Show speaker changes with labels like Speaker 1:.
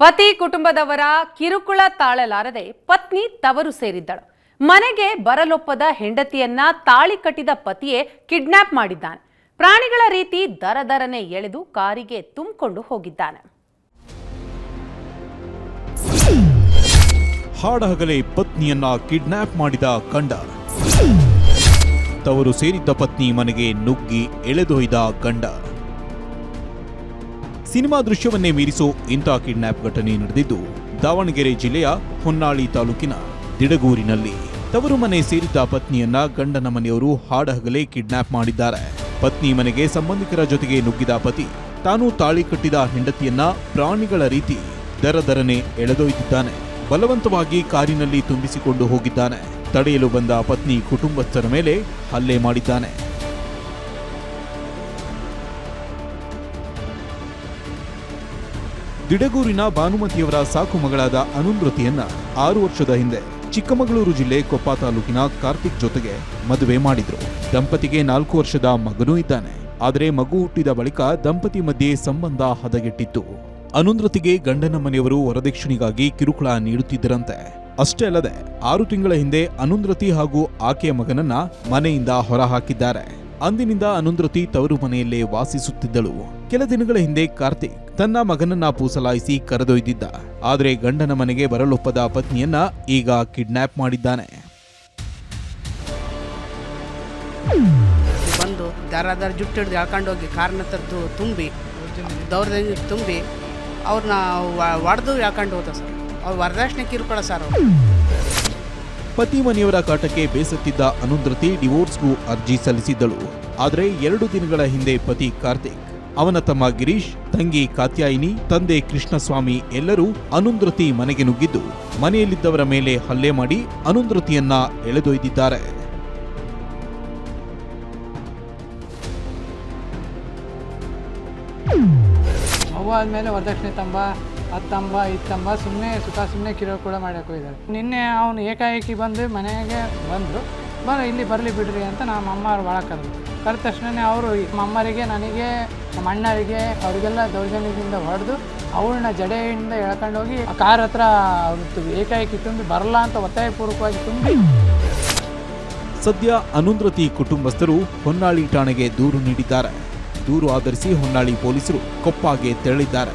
Speaker 1: ಪತಿ ಕುಟುಂಬದವರ ಕಿರುಕುಳ ತಾಳಲಾರದೆ ಪತ್ನಿ ತವರು ಸೇರಿದ್ದಳು. ಮನೆಗೆ ಬರಲೊಪ್ಪದ ಹೆಂಡತಿಯನ್ನ ತಾಳಿ ಕಟ್ಟಿದ ಪತಿಯೇ ಕಿಡ್ನಾಪ್ ಮಾಡಿದ್ದಾನೆ. ಪ್ರಾಣಿಗಳ ರೀತಿ ದರದರನೆ ಎಳೆದು ಕಾರಿಗೆ ತುಂಬಿಕೊಂಡು ಹೋಗಿದ್ದಾನೆ.
Speaker 2: ಹಾಡಹಗಲೇ ಪತ್ನಿಯನ್ನ ಕಿಡ್ನಾಪ್ ಮಾಡಿದ ಗಂಡ ತವರು ಸೇರಿದ್ದ ಪತ್ನಿ ಮನೆಗೆ ನುಗ್ಗಿ ಎಳೆದೊಯ್ದ ಗಂಡ ಸಿನಿಮಾ ದೃಶ್ಯವನ್ನೇ ಮೀರಿಸೋ ಇಂಥ ಕಿಡ್ನಾಪ್ ಘಟನೆ ನಡೆದಿದ್ದು ದಾವಣಗೆರೆ ಜಿಲ್ಲೆಯ ಹೊನ್ನಾಳಿ ತಾಲೂಕಿನ ದಿಡಗೂರಿನಲ್ಲಿ. ತವರು ಮನೆ ಸೇರಿದ್ದ ಪತ್ನಿಯನ್ನ ಗಂಡನ ಮನೆಯವರು ಹಾಡಹಗಲೇ ಕಿಡ್ನಾಪ್ ಮಾಡಿದ್ದಾರೆ. ಪತ್ನಿ ಮನೆಗೆ ಸಂಬಂಧಿಕರ ಜೊತೆಗೆ ನುಗ್ಗಿದ ಪತಿ ತಾನು ತಾಳಿ ಕಟ್ಟಿದ ಹೆಂಡತಿಯನ್ನ ಪ್ರಾಣಿಗಳ ರೀತಿ ದರದರನೆ ಎಳೆದೊಯ್ದಿದ್ದಾನೆ. ಬಲವಂತವಾಗಿ ಕಾರಿನಲ್ಲಿ ತುಂಬಿಸಿಕೊಂಡು ಹೋಗಿದ್ದಾನೆ. ತಡೆಯಲು ಬಂದ ಪತ್ನಿ ಕುಟುಂಬಸ್ಥರ ಮೇಲೆ ಹಲ್ಲೆ ಮಾಡಿದ್ದಾನೆ. ದಿಡಗೂರಿನ ಭಾನುಮತಿಯವರ ಸಾಕು ಮಗಳಾದ ಅನುಮೃತಿಯನ್ನ ಆರು ವರ್ಷದ ಹಿಂದೆ ಚಿಕ್ಕಮಗಳೂರು ಜಿಲ್ಲೆ ಕೊಪ್ಪ ತಾಲೂಕಿನ ಕಾರ್ತಿಕ್ ಜೊತೆಗೆ ಮದುವೆ ಮಾಡಿದ್ರು. ದಂಪತಿಗೆ ನಾಲ್ಕು ವರ್ಷದ ಮಗನೂ ಇದ್ದಾನೆ. ಆದರೆ ಮಗು ಹುಟ್ಟಿದ ಬಳಿಕ ದಂಪತಿ ಮಧ್ಯೆ ಸಂಬಂಧ ಹದಗೆಟ್ಟಿತ್ತು. ಅನುಂದ್ರತಿಗೆ ಗಂಡನ ಮನೆಯವರು ವರದಕ್ಷಿಣೆಗಾಗಿ ಕಿರುಕುಳ ನೀಡುತ್ತಿದ್ದರಂತೆ. ಅಷ್ಟೇ ಅಲ್ಲದೆ ಆರು ತಿಂಗಳ ಹಿಂದೆ ಅನುಂದ್ರತಿ ಹಾಗೂ ಆಕೆಯ ಮಗನನ್ನ ಮನೆಯಿಂದ ಹೊರಹಾಕಿದ್ದಾರೆ. ಅಂದಿನಿಂದ ಅನುಂದ್ರತಿ ತವರು ಮನೆಯಲ್ಲೇ ವಾಸಿಸುತ್ತಿದ್ದಳು. ಕೆಲ ದಿನಗಳ ಹಿಂದೆ ಕಾರ್ತಿಕ್ ತನ್ನ ಮಗನನ್ನ ಪೂಸಲಾಯಿಸಿ ಕರೆದೊಯ್ದಿದ್ದ. ಆದರೆ ಗಂಡನ ಮನೆಗೆ ಬರಲೊಪ್ಪದ ಪತ್ನಿಯನ್ನ ಈಗ ಕಿಡ್ನಾಪ್ ಮಾಡಿದ್ದಾನೆ.
Speaker 3: ಬಂದು ದಾರಾದಾರ ದರ ಜುಟ್ಟು ಹಿಡ್ದು ಹಾಕೊಂಡೋಗಿ ಕಾರ್ನ ತರದು ತುಂಬಿ ತುಂಬಿ ಅವ್ರನ್ನ ಒಡೆದು ಎಳ್ಕೊಂಡು ಹೋದ ಸರ್. ಅವ್ರು ವರದಕ್ಷಿಣೆ ಕಿರುಕೊಳ ಸರ್ ಅವ್ರು.
Speaker 2: ಪತಿ ಮನೆಯವರ ಕಾಟಕ್ಕೆ ಬೇಸತ್ತಿದ್ದ ಅನುಂದ್ರತಿ ಡಿವೋರ್ಸ್ಗೂ ಅರ್ಜಿ ಸಲ್ಲಿಸಿದ್ದಳು. ಆದರೆ ಎರಡು ದಿನಗಳ ಹಿಂದೆ ಪತಿ ಕಾರ್ತಿಕ್, ಅವನ ತಮ್ಮ ಗಿರೀಶ್, ತಂಗಿ ಕಾತ್ಯಾಯಿನಿ, ತಂದೆ ಕೃಷ್ಣಸ್ವಾಮಿ ಎಲ್ಲರೂ ಅನುಂದ್ರತಿ ಮನೆಗೆ ನುಗ್ಗಿದ್ದು, ಮನೆಯಲ್ಲಿದ್ದವರ ಮೇಲೆ ಹಲ್ಲೆ ಮಾಡಿ ಅನುಂದ್ರತಿಯನ್ನ ಎಳೆದೊಯ್ದಿದ್ದಾರೆ.
Speaker 4: ಆದಮೇಲೆ ವರದಕ್ಷಿಣೆ ತಂಬ. ಅದು ಇತ್ತಂಬ ಸುಮ್ಮನೆ ಸುಖ ಸುಮ್ಮನೆ ಕಿರ ಕೂಡ ಮಾಡ್ಯಾಕೆ ಹೋಗಿದ್ದಾರೆ ನಿನ್ನೆ ಅವನು ಏಕಾಏಕಿ ಬಂದು ಮನೆಗೆ ಬಂದರು. ಬರ ಇಲ್ಲಿ ಬರಲಿ ಬಿಡ್ರಿ ಅಂತ ನಮ್ಮ ಅಮ್ಮ ಅವ್ರು ಭಾಳ ಕರೆದ್ರು. ಕರೆದ ತಕ್ಷಣವೇ ಅವರು ನಮ್ಮ ಅಮ್ಮರಿಗೆ ನನಗೆ, ನಮ್ಮ ಅಣ್ಣರಿಗೆ, ಅವರಿಗೆಲ್ಲ ದೌರ್ಜನ್ಯದಿಂದ ಹೊಡೆದು ಅವಳನ್ನ ಜಡೆಯಿಂದ ಎಳ್ಕೊಂಡೋಗಿ ಆ ಕಾರ್ ಹತ್ರ ಏಕಾಏಕಿ ತುಂಬಿ ಬರಲ್ಲ ಅಂತ ಒತ್ತಾಯಪೂರ್ವಕವಾಗಿ ತುಂಬಿ.
Speaker 2: ಸದ್ಯ ಅನುಂದ್ರತಿ ಕುಟುಂಬಸ್ಥರು ಹೊನ್ನಾಳಿ ಠಾಣೆಗೆ ದೂರು ನೀಡಿದ್ದಾರೆ. ದೂರು ಆಧರಿಸಿ ಹೊನ್ನಾಳಿ ಪೊಲೀಸರು ಕೊಪ್ಪಾಗೆ ತೆರಳಿದ್ದಾರೆ.